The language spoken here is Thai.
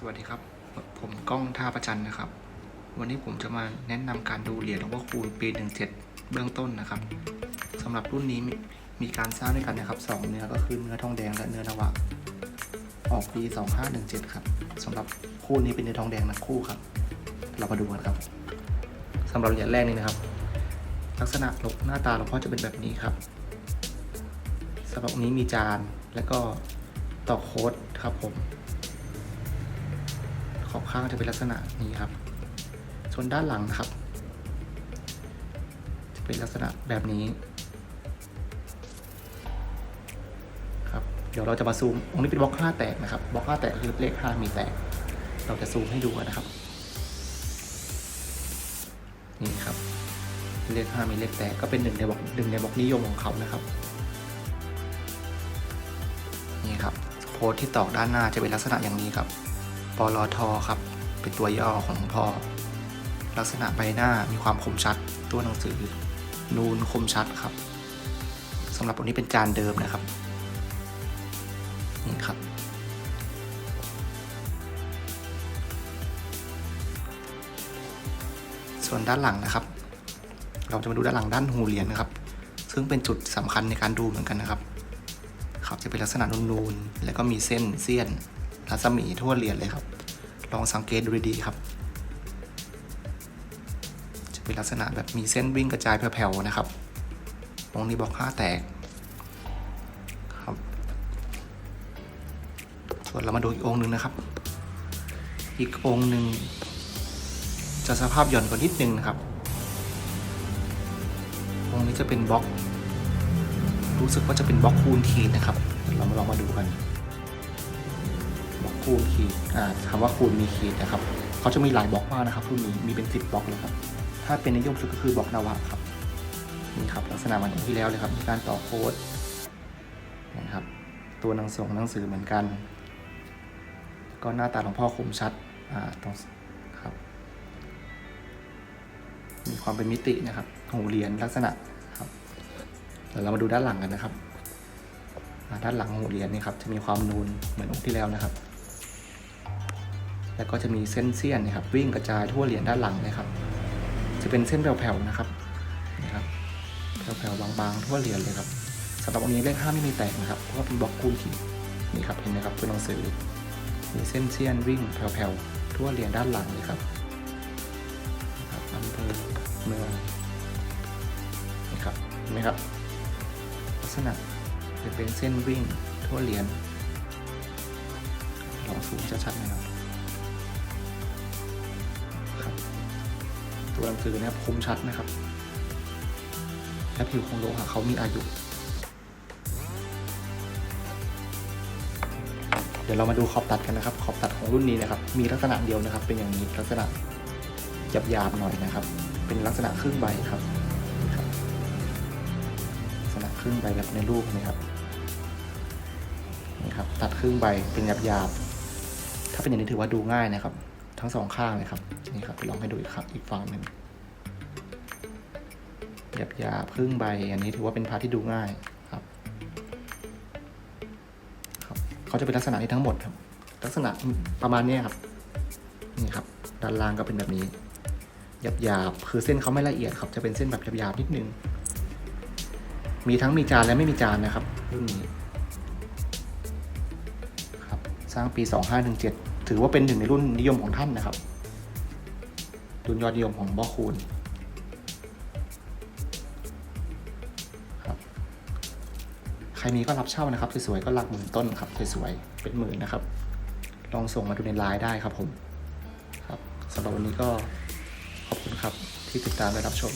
สวัสดีครับ ผมก้องท่าประจันนะครับ วันนี้ผมจะมาแนะนำการดูเหรียญหลวงพ่อคูณปี 17 เบื้องต้นนะครับสำหรับรุ่นนี้มีมการสร้างด้วยกันนะครับสองเนื้อก็คือเนื้อทองแดงและเนื้อนวะ ออกปี 2517 ครับสำหรับคู่นี้เป็นเนื้อทองแดงนะคู่ครับ เรามาดูกันครับสำหรับเหรียญแรกนี่นะครับ ลักษณะหน้าตาหลวงพ่อจะเป็นแบบนี้ครับสำหรับนี้มีจานแล้วก็ต่อโค้ดครับผม อบข้างจะเป็นลักษณะนี้ครับ ส่วนด้านหลังนะครับ จะเป็นลักษณะแบบนี้ครับ เดี๋ยวเราจะมาซูมองนี้เป็นบล็อกห้าแตกนะครับบล็อกห้าแตกคือเลขห้ามีแตก เราจะซูมให้ดูนะครับ นี่ครับเลขห้ามีเลขแตกก็เป็นหนึ่งในบล็อกหนึ่งในบล็อกนิยมของเขานะครับนี่ครับโพสที่ตอกด้านหน้าจะเป็นลักษณะอย่างนี้ครับ ปลทอครับ เป็นตัวย่อของพ่อ ลักษณะใบหน้ามีความคมชัด ตัวหนังสือ นูนคมชัดครับสำหรับตัวนี้เป็นจานเดิมนะครับนี่ครับ ส่วนด้านหลังนะครับ เราจะมาดูด้านหลังด้านหูเหรียญนะครับ ซึ่งเป็นจุดสำคัญในการดูเหมือนกันนะครับ ครับจะเป็นลักษณะนูนๆแล้วก็มีเส้นเสี้ยน รัศมีทั่วเหรียญเลยครับ ลองสังเกตดูดีๆครับ จะเป็นลักษณะแบบมีเส้นวิ่งกระจายแผ่วๆนะครับองนี้บอกห้าแตกครับ ส่วนเรามาดูอีกองค์หนึ่งนะครับ อีกองค์หนึ่งจะสภาพหย่อนกว่านิดนึงนะครับองค์นี้จะเป็นบล็อก รู้สึกว่าจะเป็นบล็อกคูณขีนะครับ เรามาลองมาดูกัน คูณขีดอ่าคำว่าคูณมีขีดนะครับเขาจะมีหลายบล็อกมากนะครับรุ่นนี้มีเป็นสิบบล็อกเลยครับถ้าเป็นนิยมสุดก็คือบล็อกนาวะครับนี่ครับลักษณะมือนองค์ที่แล้วเลยครับมีการต่อโค้ดนะครับตัวหนังสือหนังสือเหมือนกัน ก็หน้าตาหลวงพ่อคมชัดอ่าตรงครับมีความเป็นมิตินะครับหูเหรียญลักษณะครับเดี๋ยวเรามาดูด้านหลังกันนะครับด้านหลังหูเหรียญนี่ครับจะมีความนูนเหมือนองค์ที่แล้วนะครับ แล้วก็จะมีเส้นเสี้ยนนะครับวิ่งกระจายทั่วเหรียญด้านหลังเลยครับ จะเป็นเส้นแผ่วๆนะครับนี่ครับแผ่วๆบางๆทั่วเหรียญเลยครับสำหรับองค์นี้เลขห้าไม่มีแตกนะครับเพราะว่าเป็นบล็อกคูณขีดนี่ครับเห็นไหมครับตัวหนังสือมีเส้นเสี้ยนวิ่งแผ่วๆทั่วเหรียญด้านหลังเลยครับครับอำเภอเมืองนี่ครับเห็นไหมครับ ลักษณะจะเป็นเส้นวิ่งทั่วเหรียญลองซูมชัดๆหน่อยครับ ตัวหนังสือเนี่ยคมชัดนะครับและผิวของโลหะเขามีอายุ เดี๋ยวเรามาดูขอบตัดกันนะครับ ขอบตัดของรุ่นนี้นะครับ มีลักษณะเดียวนะครับ เป็นอย่างนี้ลักษณะหยาบๆหน่อยนะครับ เป็นลักษณะครึ่งใบครับลักษณะครึ่งใบแบบในรูปนี่ครับนี่ครับ ตัดครึ่งใบเป็นหยาบๆถ้าเป็นอย่างนี้ถือว่าดูง่ายนะครับ ทั้งสองข้างเลยครับนี่ครับลองให้ดูอีกครับอีกฝั่งหนึ่งหยาบๆครึ่งใบ อันนี้ถือว่าเป็นพาร์ทที่ดูง่ายครับครับเขาจะเป็นลักษณะนี้ทั้งหมดครับ ลักษณะประมาณนี้ครับนี่ครับด้านล่างก็เป็นแบบนี้หยาบๆคือเส้นเขาไม่ละเอียดครับ จะเป็นเส้นแบบหยาบๆนิดนึงมีทั้งมีจานและไม่มีจานนะครับรุ่นนี้ครับสร้างปี 2517 ถือว่าเป็นหนึ่งในรุ่นนิยมของท่านนะครับ รุ่นยอดนิยมของบอคูณครับใครมีก็รับเช่านะครับสวยๆก็หลักหมื่นต้นครับสวยๆเป็นหมื่นนะครับ ลองส่งมาดูในไลน์ได้ครับผมครับสำหรับวันนี้ก็ขอบคุณครับที่ติดตามและรับชม